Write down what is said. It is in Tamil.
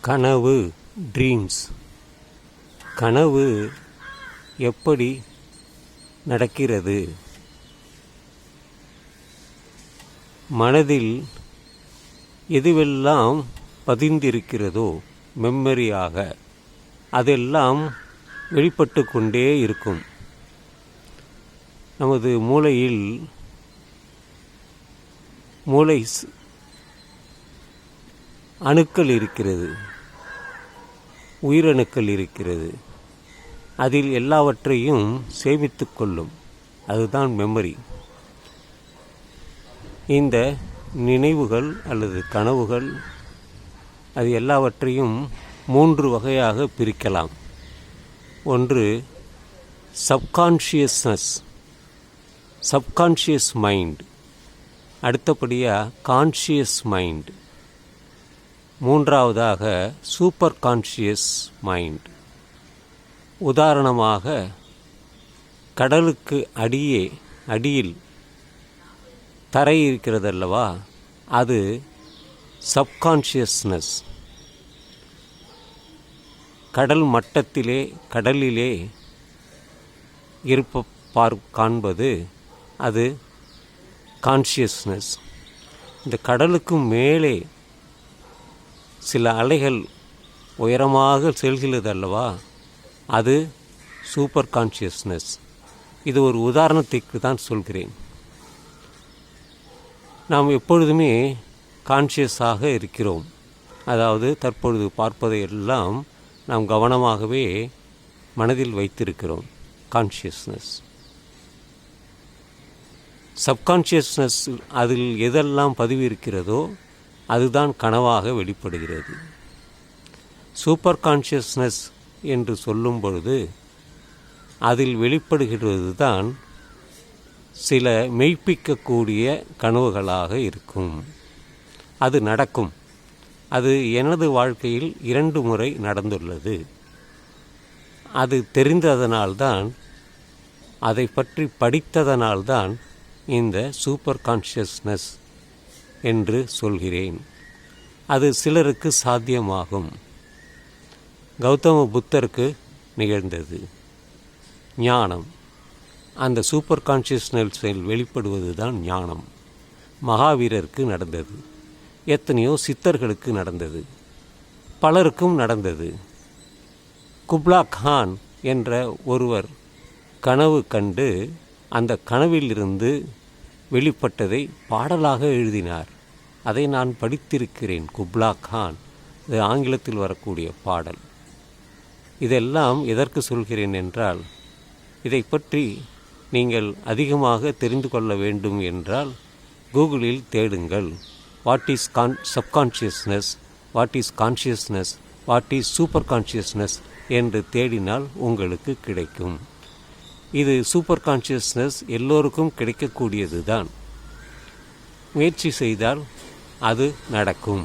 கனவு ட்ரீம்ஸ் கனவு எப்படி நடக்கிறது? மனதில் எதுவெல்லாம் பதிந்திருக்கிறதோ மெம்மரியாக அதெல்லாம் வெளிப்பட்டு கொண்டே இருக்கும். நமது மூளையில் மூளை அணுக்கள் இருக்கிறது. உயிரணுக்கள் இருக்கிறது. அதில் எல்லாவற்றையும் சேமித்து கொள்ளும். அதுதான் மெமரி இந்த நினைவுகள் அல்லது கனவுகள் அது எல்லாவற்றையும் மூன்று வகையாக பிரிக்கலாம். ஒன்று சப்கான்ஷியஸ்னஸ் சப்கான்ஷியஸ் மைண்ட் அடுத்தபடியாக கான்ஷியஸ் மைண்ட் மூன்றாவதாக சூப்பர் கான்ஷியஸ் மைண்ட் உதாரணமாக கடலுக்கு அடியே அடியில் தரை இருக்கிறதல்லவா? அது சப்கான்ஷியஸ்னஸ் கடல் மட்டத்திலே கடலிலே இருப்ப பார் காண்பது அது கான்ஷியஸ்னஸ் இந்த கடலுக்கு மேலே சில அலைகள் உயரமாக செல்கிறது அல்லவா அது சூப்பர் கான்ஷியஸ்னஸ் இது ஒரு உதாரணத்திற்கு தான் சொல்கிறேன். நாம் எப்பொழுதுமே கான்ஷியஸாக இருக்கிறோம். அதாவது தற்பொழுது பார்ப்பதை எல்லாம் நாம் கவனமாகவே மனதில் வைத்திருக்கிறோம். கான்ஷியஸ்னஸ் சப்கான்ஷியஸ்னஸ் அதில் எதெல்லாம் பதிவு இருக்கிறதோ அதுதான் கனவாக வெளிப்படுகிறது. சூப்பர் கான்ஷியஸ்னஸ் என்று சொல்லும் பொழுது அதில் வெளிப்படுகிறது தான் சில மெய்ப்பிக்கக்கூடிய கனவுகளாக இருக்கும். அது நடக்கும். அது எனது வாழ்க்கையில் இரண்டு முறை நடந்துள்ளது. அது தெரிந்ததனால்தான் அதை பற்றி படித்ததனால்தான் இந்த சூப்பர் கான்ஷியஸ்னஸ் என்று சொல்கிறேன். அது சிலருக்கு சாத்தியமாகும். கௌதம புத்தருக்கு நிகழ்ந்தது. ஞானம். அந்த சூப்பர் கான்ஷியஸ்னஸில் வெளிப்படுவது தான் ஞானம். மகாவீரருக்கு நடந்தது. எத்தனையோ சித்தர்களுக்கு நடந்தது. பலருக்கும் நடந்தது. குப்லா கான் என்ற ஒருவர் கனவு கண்டு அந்த கனவிலிருந்து வெளிப்பட்டதை பாடலாக எழுதினார். அதை நான் படித்திருக்கிறேன் குப்லா கான். இது ஆங்கிலத்தில் வரக்கூடிய பாடல். இதெல்லாம் எதற்கு சொல்கிறேன் என்றால் இதை பற்றி நீங்கள் அதிகமாக தெரிந்து கொள்ள வேண்டும் என்றால் கூகுளில் தேடுங்கள் what is con subconsciousness what is consciousness what is super consciousness என்று தேடினால் உங்களுக்கு கிடைக்கும். இது சூப்பர் கான்ஷியஸ்னஸ் எல்லோருக்கும் கிடைக்கக்கூடியது தான் முயற்சி செய்தால் அது நடக்கும்.